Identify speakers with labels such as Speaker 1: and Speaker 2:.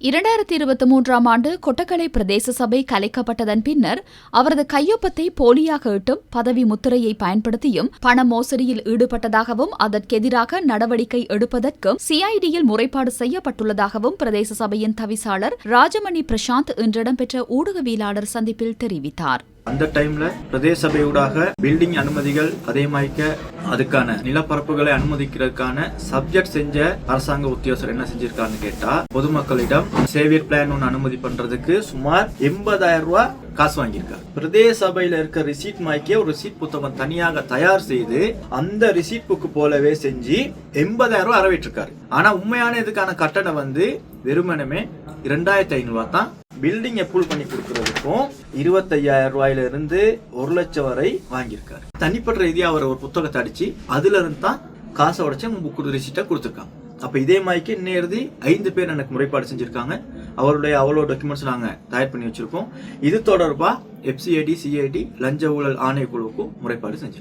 Speaker 1: இரண்டாயிரத்தி இருபத்தி மூன்றாம் ஆண்டு கொட்டக்கலை பிரதேச சபை கலைக்கப்பட்டதன் பின்னர் அவரது கையொப்பத்தை போலியாக இட்டும் பதவி முத்திரையை பயன்படுத்தியும் பண மோசடியில் ஈடுபட்டதாகவும் அதற்கெதிராக நடவடிக்கை எடுப்பதற்கும் சிஐடியில் முறைப்பாடு செய்யப்பட்டுள்ளதாகவும் பிரதேச சபையின் தவிசாளர் ராஜமணி பிரசாந்த் இன்று இடம்பெற்ற ஊடகவியலாளர் சந்திப்பில் தெரிவித்தார்.
Speaker 2: அந்த டைம்ல பிரதேச சபையூடாக பில்டிங் அனுமதிகள் அதேமாய்க்க அதுக்கான நிலப்பரப்புகளை அனுமதிக்கிறதுக்கான சப்ஜெக்ட் செஞ்ச அரசாங்க உத்தியோகர் என்ன செஞ்சிருக்காருன்னு கேட்டா பொதுமக்களிடம் சேவியர் பிளான் ஒன்று அனுமதி பண்றதுக்கு சுமார் எண்பதாயிரம் ரூபாய் காசு வாங்கியிருக்காரு. பிரதேச சபையில இருக்க ரிசீட் மாய்க்கே ஒரு ரிசீட் புத்தகம் தனியாக தயார் செய்து அந்த ரிசீட் புக்கு போலவே செஞ்சு எண்பதாயிரம் ரூபாய் அறவிட்டிருக்காரு ஆனா உண்மையான இதுக்கான கட்டணம் வந்து வெறுமனமே இரண்டாயிரத்தி ஐநூறு ரூபாய் தான் பில்டிங்கை அப்ரூவ் பண்ணி கொடுக்கறதுக்கும் இருபத்தையாயிரம் ரூபாயில இருந்து ஒரு லட்சம் வரை வாங்கியிருக்காரு. தனிப்பட்ட ரீதியாக அவர் ஒரு புத்தகத்தை அடிச்சு அதுல இருந்து தான் காசை உடைச்சு புக்கு ரிசீட்டை கொடுத்துருக்காங்க. அப்ப இதே மாதிரிக்கு இன்னேறுதி ஐந்து பேர் எனக்கு முறைப்பாடு செஞ்சிருக்காங்க. அவருடைய அவ்வளோ டாக்குமெண்ட்ஸ் நாங்கள் தயார் பண்ணி வச்சிருக்கோம். இது தொடர்பாக எஃப்சிஐடி சிஐடி லஞ்ச ஊழல் ஆணையக்குழுவுக்கும் முறைப்பாடு செஞ்சிருக்கோம்